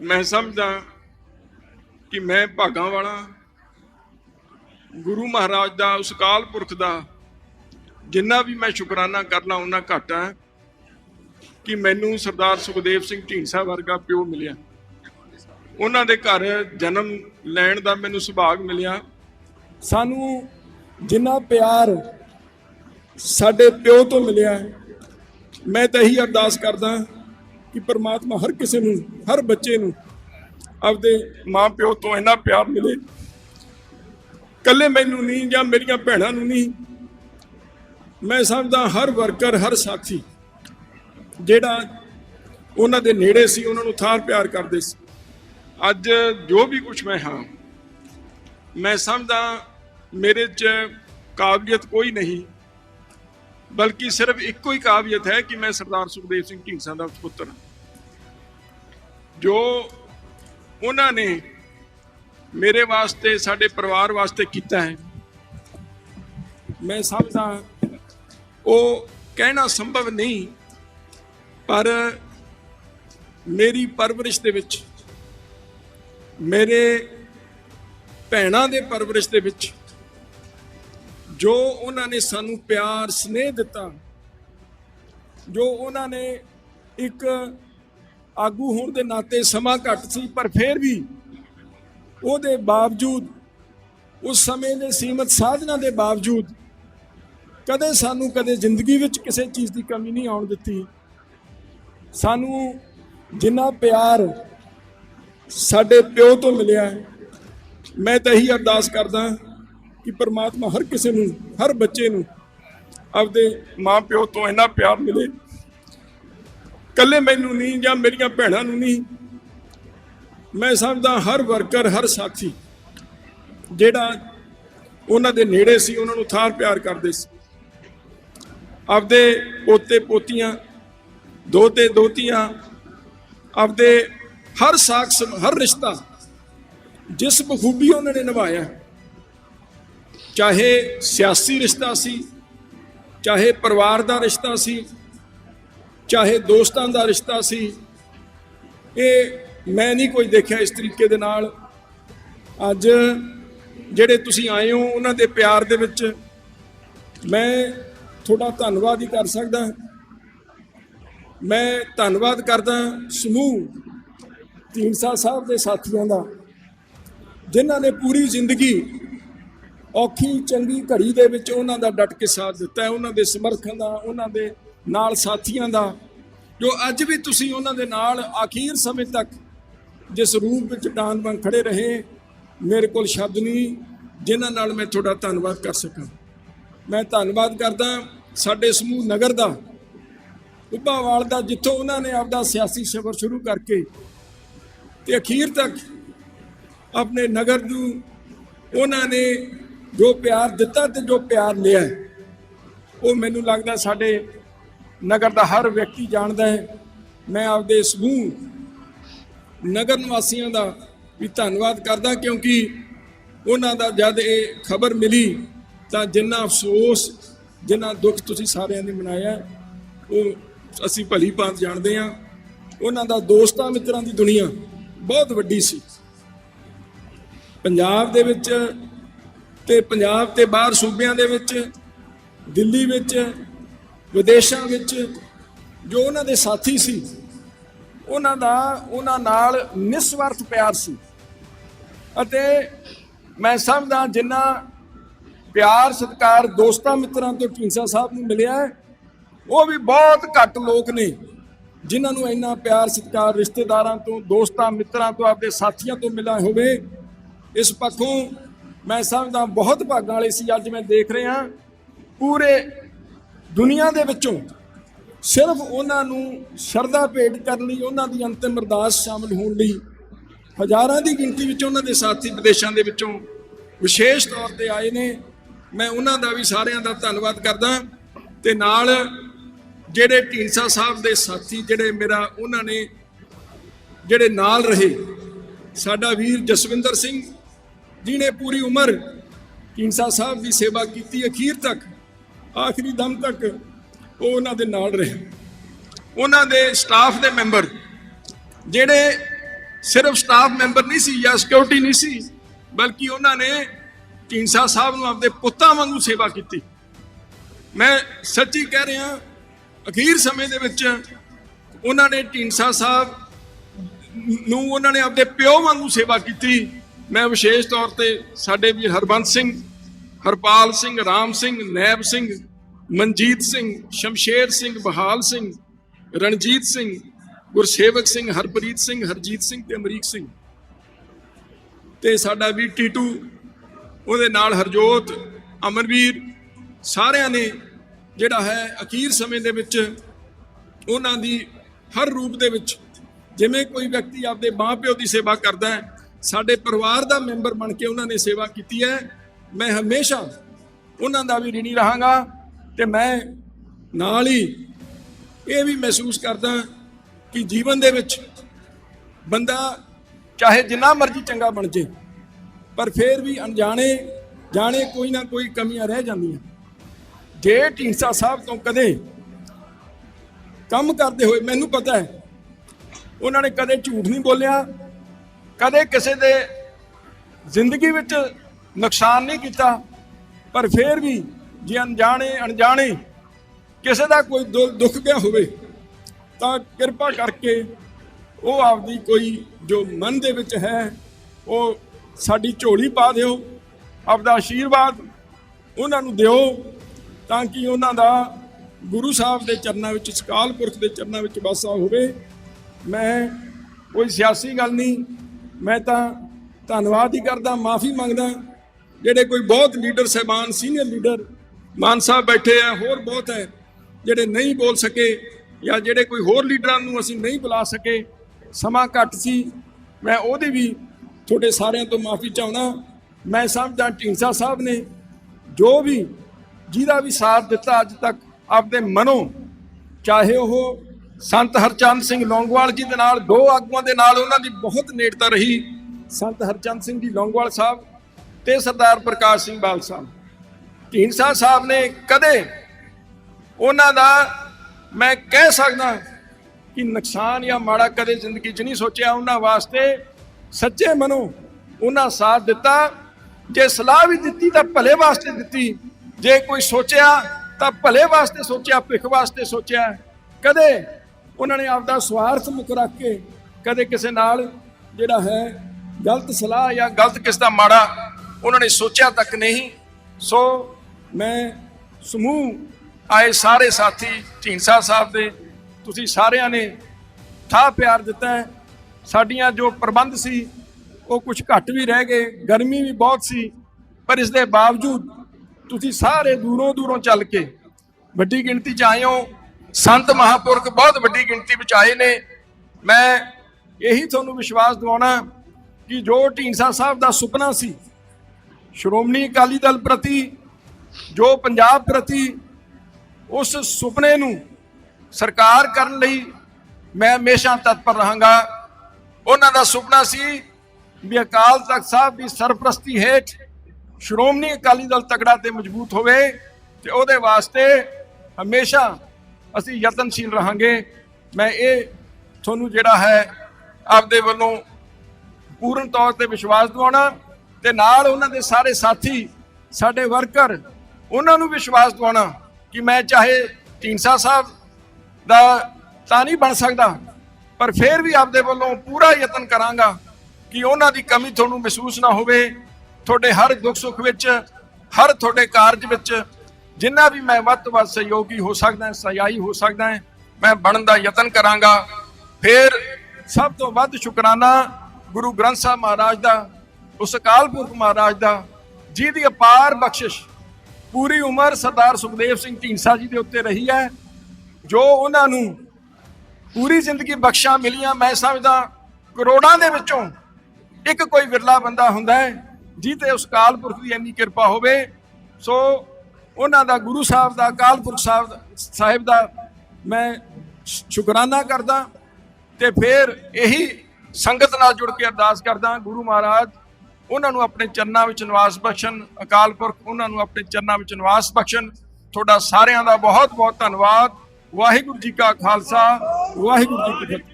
ਮੈਂ ਸਮਝਦਾ ਕਿ ਮੈਂ ਭਾਗਾਂ ਵਾਲਾ ਗੁਰੂ ਮਹਾਰਾਜ ਦਾ, ਉਸ ਕਾਲ ਪੁਰਖ ਦਾ ਜਿੰਨਾ ਵੀ ਮੈਂ ਸ਼ੁਕਰਾਨਾ ਕਰਨਾ ਉਹਨਾਂ ਘੱਟ ਹੈ ਕਿ ਮੈਨੂੰ ਸਰਦਾਰ ਸੁਖਦੇਵ ਸਿੰਘ ਢੀਂਡਸਾ ਵਰਗਾ ਪਿਓ ਮਿਲਿਆ। ਉਹਨਾਂ ਦੇ ਘਰ ਜਨਮ ਲੈਣ ਦਾ ਮੈਨੂੰ ਸੁਭਾਗ ਮਿਲਿਆ। ਸਾਨੂੰ ਜਿੰਨਾ ਪਿਆਰ ਸਾਡੇ ਪਿਓ ਤੋਂ ਮਿਲਿਆ ਮੈਂ ਤਾਂ ਇਹੀ ਅਰਦਾਸ ਕਰਦਾ ਕਿ ਪਰਮਾਤਮਾ ਹਰ ਕਿਸੇ ਨੂੰ, ਹਰ ਬੱਚੇ ਨੂੰ ਆਪਦੇ ਮਾਂ ਪਿਓ ਤੋਂ ਇੰਨਾ ਪਿਆਰ ਮਿਲੇ। ਕੱਲੇ ਮੈਨੂੰ ਨਹੀਂ ਜਾਂ ਮੇਰੀਆਂ ਭੈਣਾਂ ਨੂੰ ਨਹੀਂ। ਮੈਂ ਸਮਝਦਾ ਹਰ ਵਰਕਰ, ਹਰ ਸਾਥੀ ਜਿਹੜਾ ਉਹਨਾਂ ਦੇ ਨੇੜੇ ਸੀ, ਉਹਨਾਂ ਨੂੰ ਥਾਰ ਪਿਆਰ ਕਰਦੇ ਸੀ। ਅੱਜ ਜੋ ਵੀ ਕੁਝ ਮੈਂ ਹਾਂ, ਮੈਂ ਸਮਝਦਾ ਮੇਰੇ 'ਚ ਕਾਬਲੀਅਤ ਕੋਈ ਨਹੀਂ। ਬਲਕਿ ਸਿਰਫ ਇੱਕੋ ਹੀ ਕਾਬਲੀਅਤ ਹੈ ਕਿ ਮੈਂ ਸਰਦਾਰ ਸੁਖਦੇਵ ਸਿੰਘ ਢੀਂਡਸਾ ਦਾ ਪੁੱਤਰ ਹਾਂ। ਜੋ ਉਹਨਾਂ ਨੇ ਮੇਰੇ ਵਾਸਤੇ, ਸਾਡੇ ਪਰਿਵਾਰ ਵਾਸਤੇ ਕੀਤਾ ਹੈ, ਮੈਂ ਸਮਝਦਾ ਉਹ ਕਹਿਣਾ ਸੰਭਵ ਨਹੀਂ, ਪਰ ਮੇਰੀ ਪਰਵਰਿਸ਼ ਦੇ ਵਿੱਚ, ਮੇਰੇ ਭੈਣਾਂ ਦੇ ਪਰਵਰਿਸ਼ ਦੇ ਵਿੱਚ ਜੋ ਉਹਨਾਂ ਨੇ ਸਾਨੂੰ ਪਿਆਰ, ਸਨੇਹ ਦਿੱਤਾ, ਜੋ ਉਹਨਾਂ ਨੇ ਇੱਕ ਆਗੂ ਹੋਣ ਦੇ ਨਾਤੇ ਸਮਾਂ ਘੱਟ ਸੀ, ਪਰ ਫਿਰ ਵੀ ਉਹਦੇ ਬਾਵਜੂਦ, ਉਸ ਸਮੇਂ ਦੇ ਸੀਮਤ ਸਾਧਨਾਂ ਦੇ ਬਾਵਜੂਦ ਕਦੇ ਸਾਨੂੰ ਕਦੇ ਜ਼ਿੰਦਗੀ ਵਿੱਚ ਕਿਸੇ ਚੀਜ਼ ਦੀ ਕਮੀ ਨਹੀਂ ਆਉਣ ਦਿੱਤੀ। ਸਾਨੂੰ ਜਿੰਨਾ ਪਿਆਰ ਸਾਡੇ ਪਿਓ ਤੋਂ ਮਿਲਿਆ ਮੈਂ ਤਾਂ ਇਹੀ ਅਰਦਾਸ ਕਰਦਾ ਕਿ ਪਰਮਾਤਮਾ ਹਰ ਕਿਸੇ ਨੂੰ, ਹਰ ਬੱਚੇ ਨੂੰ ਆਪਦੇ ਮਾਂ ਪਿਓ ਤੋਂ ਇੰਨਾ ਪਿਆਰ ਮਿਲੇ। ਕੱਲੇ ਮੈਨੂੰ ਨਹੀਂ ਜਾਂ ਮੇਰੀਆਂ ਭੈਣਾਂ ਨੂੰ ਨਹੀਂ। ਮੈਂ ਸਮਝਦਾ ਹਰ ਵਰਕਰ, ਹਰ ਸਾਥੀ ਜਿਹੜਾ ਉਹਨਾਂ ਦੇ ਨੇੜੇ ਸੀ, ਉਹਨਾਂ ਨੂੰ ਥਾਰ ਪਿਆਰ ਕਰਦੇ ਸੀ। ਆਪਦੇ ਪੋਤੇ ਪੋਤੀਆਂ, ਦੋਤੇ ਦੋਤੀਆਂ, ਆਪਦੇ ਹਰ ਸਾਖ ਹਰ ਰਿਸ਼ਤਾ ਜਿਸ ਬਖੂਬੀ ਉਹਨਾਂ ਨੇ ਨਿਭਾਇਆ। ਚਾਹੇ ਸਿਆਸੀ ਰਿਸ਼ਤਾ ਸੀ, ਚਾਹੇ ਪਰਿਵਾਰ ਦਾ ਰਿਸ਼ਤਾ ਸੀ, ਚਾਹੇ ਦੋਸਤਾਂ ਦਾ ਰਿਸ਼ਤਾ ਸੀ, ਇਹ ਮੈਂ ਨਹੀਂ ਕੋਈ ਦੇਖਿਆ ਇਸ ਤਰੀਕੇ ਦੇ ਨਾਲ। ਅੱਜ ਜਿਹੜੇ ਤੁਸੀਂ ਆਏ ਹੋ ਉਹਨਾਂ ਦੇ ਪਿਆਰ ਦੇ ਵਿੱਚ ਮੈਂ ਤੁਹਾਡਾ ਧੰਨਵਾਦ ਹੀ ਕਰ ਸਕਦਾ। ਮੈਂ ਧੰਨਵਾਦ ਕਰਦਾ ਸਮੂਹ ਢੀਂਡਸਾ ਸਾਹਿਬ ਦੇ ਸਾਥੀਆਂ ਦਾ, ਜਿਨ੍ਹਾਂ ਨੇ ਪੂਰੀ ਜ਼ਿੰਦਗੀ ਔਖੀ ਚੰਗੀ ਘੜੀ ਦੇ ਵਿੱਚ ਉਹਨਾਂ ਦਾ ਡਟ ਕੇ ਸਾਥ ਦਿੱਤਾ ਹੈ, ਉਹਨਾਂ ਦੇ ਸਮਰਥਨ ਦਾ, ਉਹਨਾਂ ਦੇ ਨਾਲ ਸਾਥੀਆਂ ਦਾ। ਜੋ ਅੱਜ ਵੀ ਤੁਸੀਂ ਉਹਨਾਂ ਦੇ ਨਾਲ ਆਖੀਰ ਸਮੇਂ ਤੱਕ ਜਿਸ ਰੂਪ ਵਿੱਚ ਟਾਨ ਵਾਂਗ ਖੜੇ ਰਹੇ, ਮੇਰੇ ਕੋਲ ਸ਼ਬਦ ਨਹੀਂ, ਜਿਨ੍ਹਾਂ ਨਾਲ ਮੈਂ ਤੁਹਾਡਾ ਧੰਨਵਾਦ ਕਰ ਸਕਾਂ। ਮੈਂ ਧੰਨਵਾਦ ਕਰਦਾ ਸਾਡੇ ਸਮੂਹ ਨਗਰ ਦਾ ਉੱਭਾਵਾਲ ਦਾ, ਜਿੱਥੋਂ ਉਹਨਾਂ ਨੇ ਆਪਦਾ ਸਿਆਸੀ ਸਫ਼ਰ ਸ਼ੁਰੂ ਕਰਕੇ ਤੇ ਅਖੀਰ ਤੱਕ ਆਪਣੇ ਨਗਰ ਨੂੰ ਉਹਨਾਂ ਨੇ ਜੋ ਪਿਆਰ ਦਿੱਤਾ ਤੇ ਜੋ ਪਿਆਰ ਲਿਆ ਉਹ ਮੈਨੂੰ ਲੱਗਦਾ ਸਾਡੇ ਨਗਰ ਦਾ ਹਰ ਵਿਅਕਤੀ ਜਾਣਦਾ ਹੈ। ਮੈਂ ਆਪਦੇ ਸਮੂਹ, ਨਗਰ ਨਿਵਾਸੀਆਂ ਦਾ ਵੀ ਧੰਨਵਾਦ ਕਰਦਾ ਕਿਉਂਕਿ ਉਹਨਾਂ ਦਾ ਜਦ ਇਹ ਖਬਰ ਮਿਲੀ ਤਾਂ ਜਿੰਨਾ ਅਫਸੋਸ, ਜਿੰਨਾ ਦੁੱਖ ਤੁਸੀਂ ਸਾਰਿਆਂ ਨੇ ਮਨਾਇਆ, ਉਹ ਅਸੀਂ ਭਲੀ ਭਾਂਤ ਜਾਣਦੇ ਹਾਂ। ਉਹਨਾਂ ਦਾ ਦੋਸਤਾਂ ਮਿੱਤਰਾਂ ਦੀ ਦੁਨੀਆ ਬਹੁਤ ਵੱਡੀ ਸੀ। ਪੰਜਾਬ ਦੇ ਵਿੱਚ ਤੇ ਪੰਜਾਬ ਤੇ ਬਾਹਰ ਸੂਬਿਆਂ ਦੇ ਵਿੱਚ, ਦਿੱਲੀ ਵਿੱਚ, ਵਿਦੇਸ਼ਾਂ ਵਿੱਚ ਜੋ ਉਹਨਾਂ ਦੇ ਸਾਥੀ ਸੀ, ਉਹਨਾਂ ਦਾ, ਉਹਨਾਂ ਨਾਲ ਨਿਸਵਾਰਥ ਪਿਆਰ ਸੀ। ਅਤੇ ਮੈਂ ਸਮਝਦਾ ਜਿੰਨਾ ਪਿਆਰ, ਸਤਿਕਾਰ ਦੋਸਤਾਂ ਮਿੱਤਰਾਂ ਤੋਂ ਢੀਂਡਸਾ ਸਾਹਿਬ ਨੂੰ ਮਿਲਿਆ ਉਹ ਵੀ ਬਹੁਤ ਘੱਟ ਲੋਕ ਨੇ ਜਿਨ੍ਹਾਂ ਨੂੰ ਇੰਨਾ ਪਿਆਰ, ਸਤਿਕਾਰ ਰਿਸ਼ਤੇਦਾਰਾਂ ਤੋਂ, ਦੋਸਤਾਂ ਮਿੱਤਰਾਂ ਤੋਂ ਆਪਣੇ ਸਾਥੀਆਂ ਤੋਂ ਮਿਲਿਆ ਹੋਵੇ। ਇਸ ਪੱਖੋਂ ਮੈਂ ਸਮਝਦਾ ਬਹੁਤ ਭਾਗਾਂ ਵਾਲੇ ਸੀ, ਅੱਜ ਮੈਂ ਦੇਖ ਰਿਹਾ ਪੂਰੇ ਦੁਨੀਆ ਦੇ ਵਿੱਚੋਂ ਸਿਰਫ ਉਹਨਾਂ ਨੂੰ ਸ਼ਰਧਾ ਭੇਟ ਕਰਨ ਲਈ ਉਹਨਾਂ ਦੀ ਅੰਤਿਮ ਅਰਦਾਸ ਸ਼ਾਮਲ ਹੋਣ ਲਈ ਹਜ਼ਾਰਾਂ ਦੀ ਗਿਣਤੀ ਵਿੱਚ ਉਹਨਾਂ ਦੇ ਸਾਥੀ ਵਿਦੇਸ਼ਾਂ ਦੇ ਵਿੱਚੋਂ ਵਿਸ਼ੇਸ਼ ਤੌਰ ਤੇ ਆਏ ਨੇ। ਮੈਂ ਉਹਨਾਂ ਦਾ ਵੀ ਸਾਰਿਆਂ ਦਾ ਧੰਨਵਾਦ ਕਰਦਾ ਤੇ ਨਾਲ ਜਿਹੜੇ ਢੀਂਡਸਾ ਸਾਹਿਬ ਦੇ ਸਾਥੀ ਜਿਹੜੇ ਮੇਰਾ ਉਹਨਾਂ ਨੇ ਜਿਹੜੇ ਨਾਲ ਰਹੇ, ਸਾਡਾ ਵੀਰ ਜਸਵਿੰਦਰ ਸਿੰਘ ਜਿਹਨੇ ਪੂਰੀ ਉਮਰ ਢੀਂਡਸਾ ਸਾਹਿਬ ਦੀ ਸੇਵਾ ਕੀਤੀ ਅਖੀਰ ਤੱਕ, ਆਖਰੀ ਦਮ ਤੱਕ ਉਹ ਉਹਨਾਂ ਦੇ ਨਾਲ ਰਹੇ। ਉਹਨਾਂ ਦੇ ਸਟਾਫ ਦੇ ਮੈਂਬਰ ਜਿਹੜੇ ਸਿਰਫ ਸਟਾਫ ਮੈਂਬਰ ਨਹੀਂ ਸੀ ਜਾਂ ਸਿਕਿਉਰਿਟੀ ਨਹੀਂ ਸੀ, ਬਲਕਿ ਉਹਨਾਂ ਨੇ ਢੀਂਡਸਾ ਸਾਹਿਬ ਨੂੰ ਆਪਦੇ ਪੁੱਤਾਂ ਵਾਂਗੂ ਸੇਵਾ ਕੀਤੀ। ਮੈਂ ਸੱਚੀ ਕਹਿ ਰਿਹਾ, ਅਖੀਰ ਸਮੇਂ ਦੇ ਵਿੱਚ ਉਹਨਾਂ ਨੇ ਢੀਂਡਸਾ ਸਾਹਿਬ ਨੂੰ ਉਹਨਾਂ ਨੇ ਆਪਦੇ ਪਿਓ ਵਾਂਗੂ ਸੇਵਾ ਕੀਤੀ। ਮੈਂ ਵਿਸ਼ੇਸ਼ ਤੌਰ ਤੇ ਸਾਡੇ ਵੀ ਹਰਬੰਸ ਸਿੰਘ, ਹਰਪਾਲ ਸਿੰਘ, ਰਾਮ ਸਿੰਘ, ਨੈਬ ਸਿੰਘ, ਮਨਜੀਤ ਸਿੰਘ, ਸ਼ਮਸ਼ੇਰ ਸਿੰਘ, ਬਹਾਲ ਸਿੰਘ, ਰਣਜੀਤ ਸਿੰਘ, ਗੁਰਸੇਵਕ ਸਿੰਘ, ਹਰਪ੍ਰੀਤ ਸਿੰਘ, ਹਰਜੀਤ ਸਿੰਘ ਤੇ ਅਮਰੀਕ ਸਿੰਘ। ਤੇ ਸਾਡਾ ਵੀ ਟੀਟੂ, ਉਹਦੇ ਨਾਲ ਹਰਜੋਤ, ਅਮਨਵੀਰ, ਸਾਰਿਆਂ ਨੇ ਜਿਹੜਾ ਹੈ ਅਖੀਰ ਸਮੇਂ ਦੇ ਵਿੱਚ ਉਹਨਾਂ ਦੀ ਹਰ ਰੂਪ ਦੇ ਵਿੱਚ ਜਿਵੇਂ ਕੋਈ ਵਿਅਕਤੀ ਆਪਦੇ ਮਾਂ-ਪਿਓ ਦੀ ਸੇਵਾ ਕਰਦਾ ਹੈ ਸਾਡੇ ਪਰਿਵਾਰ ਦਾ ਮੈਂਬਰ ਬਣ ਕੇ ਉਹਨਾਂ ਨੇ ਸੇਵਾ ਕੀਤੀ ਹੈ। ਮੈਂ ਹਮੇਸ਼ਾ ਉਹਨਾਂ ਦਾ ਵੀ ਰਿਣੀ ਰਹਾਂਗਾ ਤੇ ਮੈਂ ਨਾਲ ਹੀ ਇਹ ਵੀ ਮਹਿਸੂਸ ਕਰਦਾ ਕਿ ਜੀਵਨ ਦੇ ਵਿੱਚ ਬੰਦਾ ਚਾਹੇ ਜਿੰਨਾ ਮਰਜ਼ੀ ਚੰਗਾ ਬਣ ਜੇ, ਪਰ ਫਿਰ ਵੀ ਅਣਜਾਣੇ ਜਾਣੇ ਕੋਈ ਨਾ ਕੋਈ ਕਮੀਆਂ ਰਹਿ ਜਾਂਦੀਆਂ। ਜੇ ਢੀਂਸਾ ਸਾਹਿਬ ਤੋਂ ਕਦੇ ਕੰਮ ਕਰਦੇ ਹੋਏ, ਮੈਨੂੰ ਪਤਾ ਹੈ, ਉਹਨਾਂ ਨੇ ਕਦੇ ਝੂਠ ਨਹੀਂ ਬੋਲਿਆ ਕਦੇ ਕਿਸੇ ਦੇ ਜ਼ਿੰਦਗੀ ਵਿੱਚ ਨੁਕਸਾਨ ਨਹੀਂ ਕੀਤਾ, ਪਰ ਫਿਰ ਵੀ ਜੇ ਅਣਜਾਣੇ ਅਣਜਾਣੇ ਕਿਸੇ ਦਾ ਕੋਈ ਦੁ- ਦੁੱਖ ਗਿਆ ਹੋਵੇ, ਤਾਂ ਕਿਰਪਾ ਕਰਕੇ ਉਹ ਆਪਦੀ ਕੋਈ ਜੋ ਮਨ ਦੇ ਵਿੱਚ ਹੈ, ਉਹ ਸਾਡੀ ਝੋਲੀ ਪਾ ਦਿਓ, ਆਪਦਾ ਆਸ਼ੀਰਵਾਦ ਉਹਨਾਂ ਨੂੰ ਦਿਓ, ਤਾਂ ਕਿ ਉਹਨਾਂ ਦਾ ਗੁਰੂ ਸਾਹਿਬ ਦੇ ਚਰਨਾਂ ਵਿੱਚ ਸਕਾਲ ਪੁਰਖ ਦੇ ਚਰਨਾਂ ਵਿੱਚ ਵਾਸਾ ਹੋਵੇ। ਮੈਂ ਕੋਈ ਸਿਆਸੀ ਗੱਲ ਨਹੀਂ ਮੈਂ ਤਾਂ ਧੰਨਵਾਦ ਹੀ ਕਰਦਾ, ਮਾਫੀ ਮੰਗਦਾ, ਜਿਹੜੇ ਕੋਈ ਬਹੁਤ ਲੀਡਰ, ਸਹਿਬਾਨ ਸੀਨੀਅਰ ਲੀਡਰ ਮਾਨ ਸਾਹਿਬ ਬੈਠੇ ਆ, ਹੋਰ ਬਹੁਤ ਹੈ, ਜਿਹੜੇ ਨਹੀਂ ਬੋਲ ਸਕੇ ਜਾਂ ਜਿਹੜੇ ਕੋਈ ਹੋਰ ਲੀਡਰਾਂ ਨੂੰ ਅਸੀਂ ਨਹੀਂ ਬੁਲਾ ਸਕੇ, ਸਮਾਂ ਘੱਟ ਸੀ। ਮੈਂ ਉਹਦੇ ਵੀ ਤੁਹਾਡੇ ਸਾਰਿਆਂ ਤੋਂ ਮਾਫੀ ਚਾਹੁੰਦਾ। ਮੈਂ ਸਮਝਦਾ ਢੀਂਸਾ ਸਾਹਿਬ ਨੇ ਜੋ ਵੀ ਜਿਹਦਾ ਵੀ ਸਾਥ ਦਿੱਤਾ ਅੱਜ ਤੱਕ, ਆਪਦੇ ਮਨੋਂ, ਚਾਹੇ ਉਹ ਸੰਤ ਹਰਚੰਦ ਸਿੰਘ ਲੌਂਗਵਾਲ ਜੀ ਦੇ ਨਾਲ, ਦੋ ਆਗੂਆਂ ਦੇ ਨਾਲ ਉਹਨਾਂ ਦੀ ਬਹੁਤ ਨੇੜਤਾ ਰਹੀ। ਸੰਤ ਹਰਚੰਦ ਸਿੰਘ ਜੀ ਲੌਂਗਵਾਲ ਸਾਹਿਬ ਤੇ ਸਰਦਾਰ ਪ੍ਰਕਾਸ਼ ਸਿੰਘ ਬਾਲ ਸਾਹਿਬ। ਢੀਂਡਸਾ ਸਾਹਿਬ ਨੇ ਕਦੇ ਉਹਨਾਂ ਦਾ ਮੈਂ ਕਹਿ ਸਕਦਾ ਕਿ ਨੁਕਸਾਨ ਜਾਂ ਮਾੜਾ ਕਦੇ ਜ਼ਿੰਦਗੀ 'ਚ ਨਹੀਂ ਸੋਚਿਆ। ਉਹਨਾਂ ਵਾਸਤੇ ਸੱਚੇ ਮਨੋਂ ਉਹਨਾਂ ਸਾਥ ਦਿੱਤਾ। ਜੇ ਸਲਾਹ ਵੀ ਦਿੱਤੀ ਤਾਂ ਭਲੇ ਵਾਸਤੇ ਦਿੱਤੀ। ਜੇ ਕੋਈ ਸੋਚਿਆ ਤਾਂ ਭਲੇ ਵਾਸਤੇ ਸੋਚਿਆ ਭਿੱਖ ਵਾਸਤੇ ਸੋਚਿਆ। ਕਦੇ ਉਹਨਾਂ ਨੇ ਆਪਦਾ ਸਵਾਰਥ ਮੁੱਖ ਰੱਖ ਕੇ ਕਦੇ ਕਿਸੇ ਨਾਲ ਜਿਹੜਾ ਹੈ ਗਲਤ ਸਲਾਹ ਜਾਂ ਗਲਤ ਕਿਸ ਦਾ ਮਾੜਾ ਉਹਨਾਂ ਨੇ ਸੋਚਿਆ ਤੱਕ ਨਹੀਂ। ਸੋ ਮੈਂ ਸਮੂਹ ਆਏ ਸਾਰੇ ਸਾਥੀ ਢੀਂਡਸਾ ਸਾਹਿਬ ਦੇ, ਤੁਸੀਂ ਸਾਰਿਆਂ ਨੇ ਥਾਂ ਪਿਆਰ ਦਿੱਤਾ ਹੈ। ਸਾਡੀਆਂ ਜੋ ਪ੍ਰਬੰਧ ਸੀ, ਉਹ ਕੁਝ ਘੱਟ ਵੀ ਰਹਿ ਗਏ, ਗਰਮੀ ਵੀ ਬਹੁਤ ਸੀ, ਪਰ ਇਸ ਦੇ ਬਾਵਜੂਦ ਤੁਸੀਂ ਸਾਰੇ ਦੂਰੋਂ ਦੂਰੋਂ ਚੱਲ ਕੇ ਵੱਡੀ ਗਿਣਤੀ ਚ ਆਏ ਹੋ। ਸੰਤ ਮਹਾਪੁਰਖ ਬਹੁਤ ਵੱਡੀ ਗਿਣਤੀ ਵਿੱਚ ਆਏ ਨੇ। ਮੈਂ ਇਹੀ ਤੁਹਾਨੂੰ ਵਿਸ਼ਵਾਸ ਦਿਵਾਉਣਾ ਕਿ ਜੋ ਢੀਂਡਸਾ ਸਾਹਿਬ ਦਾ ਸੁਪਨਾ ਸੀ, ਸ਼੍ਰੋਮਣੀ ਅਕਾਲੀ ਦਲ ਪ੍ਰਤੀ, ਜੋ ਪੰਜਾਬ ਪ੍ਰਤੀ ਉਸ ਸੁਪਨੇ ਨੂੰ ਸਰਕਾਰ ਕਰਨ ਲਈ ਮੈਂ ਹਮੇਸ਼ਾ ਤਤਪਰ ਰਹਾਂਗਾ। ਉਹਨਾਂ ਦਾ ਸੁਪਨਾ ਸੀ ਵੀ ਅਕਾਲ ਤਖਤ ਸਾਹਿਬ ਦੀ ਸਰਪ੍ਰਸਤੀ ਹੇਠ ਸ਼੍ਰੋਮਣੀ ਅਕਾਲੀ ਦਲ ਤਕੜਾ ਤੇ ਮਜ਼ਬੂਤ ਹੋਵੇ ਤੇ ਉਹਦੇ ਵਾਸਤੇ ਹਮੇਸ਼ਾ ਅਸੀਂ ਯਤਨਸ਼ੀਲ ਰਹਾਂਗੇ। ਮੈਂ ਇਹ ਤੁਹਾਨੂੰ ਜਿਹੜਾ ਹੈ, ਆਪਦੇ ਵੱਲੋਂ ਪੂਰਨ ਤੌਰ ਤੇ ਵਿਸ਼ਵਾਸ ਦਿਵਾਉਣਾ ਤੇ ਨਾਲ ਉਹਨਾਂ ਦੇ ਸਾਰੇ ਸਾਥੀ, ਸਾਡੇ ਵਰਕਰ, ਉਹਨਾਂ ਨੂੰ ਵਿਸ਼ਵਾਸ ਦਿਵਾਉਣਾ ਕਿ ਮੈਂ ਚਾਹੇ ਢੀਂਡਸਾ ਸਾਹਿਬ ਦਾ ਤਾਂ ਨਹੀਂ ਬਣ ਸਕਦਾ, ਪਰ ਫਿਰ ਵੀ ਆਪਦੇ ਵੱਲੋਂ ਪੂਰਾ ਯਤਨ ਕਰਾਂਗਾ ਕਿ ਉਹਨਾਂ ਦੀ ਕਮੀ ਤੁਹਾਨੂੰ ਮਹਿਸੂਸ ਨਾ ਹੋਵੇ। ਤੁਹਾਡੇ ਹਰ ਦੁੱਖ ਸੁੱਖ ਵਿੱਚ, ਹਰ ਤੁਹਾਡੇ ਕਾਰਜ ਵਿੱਚ ਜਿੰਨਾ ਵੀ ਮੈਂ ਵੱਧ ਤੋਂ ਵੱਧ ਸਹਿਯੋਗੀ ਹੋ ਸਕਦਾ ਸਹਾਈ ਹੋ ਸਕਦਾ, ਮੈਂ ਬਣਨ ਦਾ ਯਤਨ ਕਰਾਂਗਾ। ਫਿਰ ਸਭ ਤੋਂ ਵੱਧ ਸ਼ੁਕਰਾਨਾ ਗੁਰੂ ਗ੍ਰੰਥ ਸਾਹਿਬ ਮਹਾਰਾਜ ਦਾ, ਉਸ ਅਕਾਲ ਪੁਰਖ ਮਹਾਰਾਜ ਦਾ, ਜਿਹਦੀ ਅਪਾਰ ਬਖਸ਼ਿਸ਼ ਪੂਰੀ ਉਮਰ ਸਰਦਾਰ ਸੁਖਦੇਵ ਸਿੰਘ ਢੀਂਡਸਾ ਜੀ ਦੇ ਉੱਤੇ ਰਹੀ ਹੈ, ਜੋ ਉਹਨਾਂ ਨੂੰ ਪੂਰੀ ਜ਼ਿੰਦਗੀ ਬਖਸ਼ਾਂ ਮਿਲੀਆਂ। ਮੈਂ ਸਮਝਦਾ ਕਰੋੜਾਂ ਦੇ ਵਿੱਚੋਂ ਇੱਕ ਕੋਈ ਵਿਰਲਾ ਬੰਦਾ ਹੁੰਦਾ ਹੈ, ਜਿਹਦੇ ਉਸ ਕਾਲ ਪੁਰਖ ਦੀ ਇੰਨੀ ਕਿਰਪਾ ਹੋਵੇ। ਸੋ ਉਹਨਾਂ ਦਾ ਗੁਰੂ ਸਾਹਿਬ ਦਾ, ਅਕਾਲ ਪੁਰਖ ਸਾਹਿਬ ਸਾਹਿਬ ਦਾ ਮੈਂ ਸ਼ੁਕਰਾਨਾ ਕਰਦਾ ਤੇ ਫਿਰ ਇਹੀ ਸੰਗਤ ਨਾਲ ਜੁੜ ਕੇ ਅਰਦਾਸ ਕਰਦਾ ਗੁਰੂ ਮਹਾਰਾਜ, ਉਹਨਾਂ ਨੂੰ ਆਪਣੇ ਚਰਨਾਂ ਵਿੱਚ ਨਿਵਾਸ ਬਖਸ਼ਣ, ਅਕਾਲ ਪੁਰਖ, ਉਹਨਾਂ ਨੂੰ ਆਪਣੇ ਚਰਨਾਂ ਵਿੱਚ ਨਿਵਾਸ ਬਖਸ਼ਣ। ਤੁਹਾਡਾ ਸਾਰਿਆਂ ਦਾ ਬਹੁਤ ਬਹੁਤ ਧੰਨਵਾਦ। ਵਾਹਿਗੁਰੂ ਜੀ ਕਾ ਖਾਲਸਾ, ਵਾਹਿਗੁਰੂ ਜੀ ਕੀ ਫਤਿਹ।